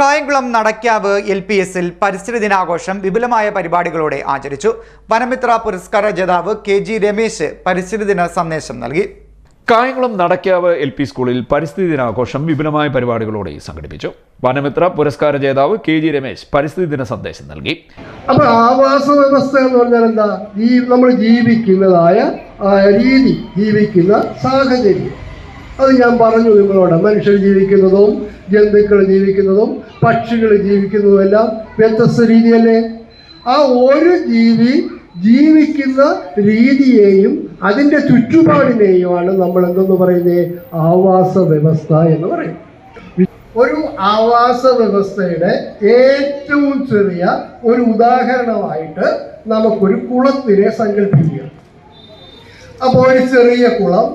Kayamkulam Nadakkavu L P എസിൽ പരിസ്ഥിതി ദിനാഘോഷം വിപുലമായ പരിപാടികളോടെ ആചരിച്ചു. വനമിത്ര പുരസ്കാര ജേതാവ് കെ ജി രമേശ് പരിസ്ഥിതി ദിന സന്ദേശം നൽകി. കായംകുളം നടക്കാവ് എൽ പി സ്കൂളിൽ പരിസ്ഥിതി ദിനാഘോഷം വിപുലമായ പരിപാടികളോടെ സംഘടിപ്പിച്ചു. വനമിത്ര പുരസ്കാര ജേതാവ് കെ ജി രമേശ് പരിസ്ഥിതി ദിന സന്ദേശം നൽകി. അപ്പൊ ആവാസ വ്യവസ്ഥ എന്ന് പറഞ്ഞാൽ എന്താ? ഈ നമ്മൾ ജീവിക്കുന്നതായ ആ രീതി ജീവിക്കുന്ന സാഹചര്യം. അത് ഞാൻ പറഞ്ഞു നിങ്ങളോട്. മനുഷ്യർ ജീവിക്കുന്നതും ജന്തുക്കൾ ജീവിക്കുന്നതും പക്ഷികൾ ജീവിക്കുന്നതും എല്ലാം വ്യത്യസ്ത രീതിയല്ലേ? ആ ഒരു ജീവി ജീവിക്കുന്ന രീതിയെയും അതിന്റെ ചുറ്റുപാടിനെയുമാണ് നമ്മൾ എന്തെന്ന് പറയുന്നത് ആവാസ വ്യവസ്ഥ എന്ന് പറയും. ഒരു ആവാസ വ്യവസ്ഥയുടെ ഏറ്റവും ചെറിയ ഒരു ഉദാഹരണമായിട്ട് നമുക്കൊരു കുളത്തിനെ സങ്കല്പിക്കുക. അപ്പോൾ ഒരു ചെറിയ കുളം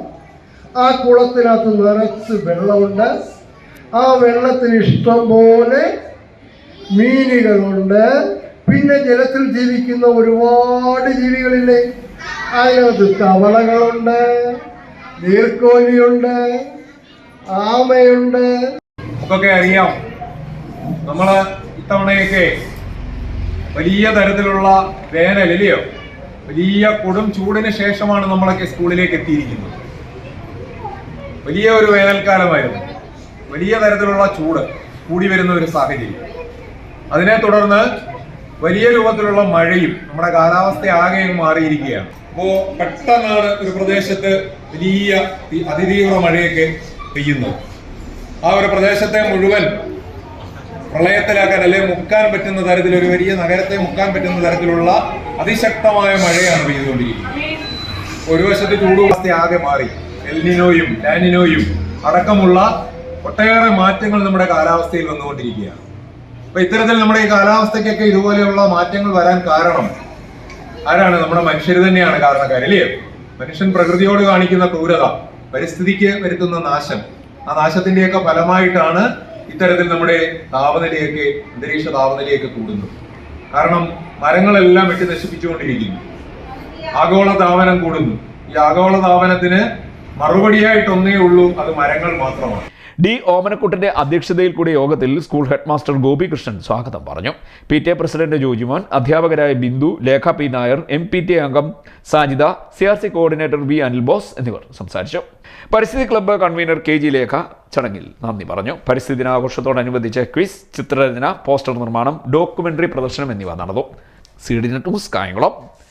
ആ കുളത്തിനകത്ത് നിറച്ച് വെള്ളമുണ്ട്. ആ വെള്ളത്തിന് ഇഷ്ടം പോലെ മീനുകളുണ്ട്. പിന്നെ ജലത്തിൽ ജീവിക്കുന്ന ഒരുപാട് ജീവികളില്ലേ? അതിനകത്ത് തവളകളുണ്ട് നീർക്കോലിയുണ്ട് ആമയുണ്ട്. നമുക്കൊക്കെ അറിയാം നമ്മൾ ഇത്തവണയൊക്കെ വലിയ തരത്തിലുള്ള വേനൽ ഇല്ലയോ? വലിയ കൊടും ചൂടിന് ശേഷമാണ് നമ്മളൊക്കെ സ്കൂളിലേക്ക് എത്തിയിരിക്കുന്നത്. വലിയ ഒരു വേനൽക്കാലമായിരുന്നു. വലിയ തരത്തിലുള്ള ചൂട് കൂടി വരുന്ന ഒരു സാഹചര്യം. അതിനെ തുടർന്ന് വലിയ രൂപത്തിലുള്ള മഴയും നമ്മുടെ കാലാവസ്ഥ ആകെ മാറിയിരിക്കുകയാണ്. അപ്പോ പെട്ടെന്നാണ് ഒരു പ്രദേശത്ത് വലിയ അതിതീവ്ര മഴയൊക്കെ പെയ്യുന്നത്. ആ ഒരു പ്രദേശത്തെ മുഴുവൻ പ്രളയത്തിലാക്കാൻ അല്ലെങ്കിൽ മുക്കാൻ പറ്റുന്ന തരത്തിൽ ഒരു വലിയ നഗരത്തെ മുക്കാൻ പറ്റുന്ന തരത്തിലുള്ള അതിശക്തമായ മഴയാണ് പെയ്തുകൊണ്ടിരിക്കുന്നത്. ഒരു വശത്ത് ചൂടുവസ്ഥ ആകെ മാറി. എൽനിനോയും ലാനിനോയും അടക്കമുള്ള ഒട്ടേറെ മാറ്റങ്ങൾ നമ്മുടെ കാലാവസ്ഥയിൽ വന്നുകൊണ്ടിരിക്കുകയാണ്. അപ്പൊ ഇത്തരത്തിൽ നമ്മുടെ ഈ കാലാവസ്ഥയ്ക്കൊക്കെ ഇതുപോലെയുള്ള മാറ്റങ്ങൾ വരാൻ കാരണം ആരാണ്? നമ്മുടെ മനുഷ്യർ തന്നെയാണ് കാരണക്കാർ അല്ലേ? മനുഷ്യൻ പ്രകൃതിയോട് കാണിക്കുന്ന ക്രൂരത പരിസ്ഥിതിക്ക് വരുത്തുന്ന നാശം ആ നാശത്തിന്റെയൊക്കെ ഫലമായിട്ടാണ് ഇത്തരത്തിൽ നമ്മുടെ താപനിലയൊക്കെ അന്തരീക്ഷ താപനിലയൊക്കെ കൂടുന്നത്. കാരണം മരങ്ങളെല്ലാം വെട്ടി നശിപ്പിച്ചുകൊണ്ടിരിക്കുന്നു. ആഗോള താപനം കൂടുന്നു. ഈ ആഗോള താപനത്തിന് മറുപടിയായിട്ട് ഒന്നേ ഉള്ളൂ അത് മരങ്ങൾ മാത്രമാണ്. ഡി ഓമനക്കുട്ടന്റെ അധ്യക്ഷതയിൽ കൂടിയ യോഗത്തിൽ സ്കൂൾ ഹെഡ്മാസ്റ്റർ ഗോപികൃഷ്ണൻ സ്വാഗതം പറഞ്ഞു. P T A president Jojimon അധ്യാപകരായ Bindu Lekha P Nair M P T അംഗം Sajida C R C coordinator V Anil Bose എന്നിവർ സംസാരിച്ചു. പരിസ്ഥിതി club convener K G Lekha ചടങ്ങിൽ നന്ദി പറഞ്ഞു. പരിസ്ഥിതി ദിനാഘോഷത്തോടനുബന്ധിച്ച് ക്വിസ് ചിത്രരചന പോസ്റ്റർ നിർമ്മാണം ഡോക്യുമെന്ററി പ്രദർശനം എന്നിവ നടന്നു. C D news Kayamkulam.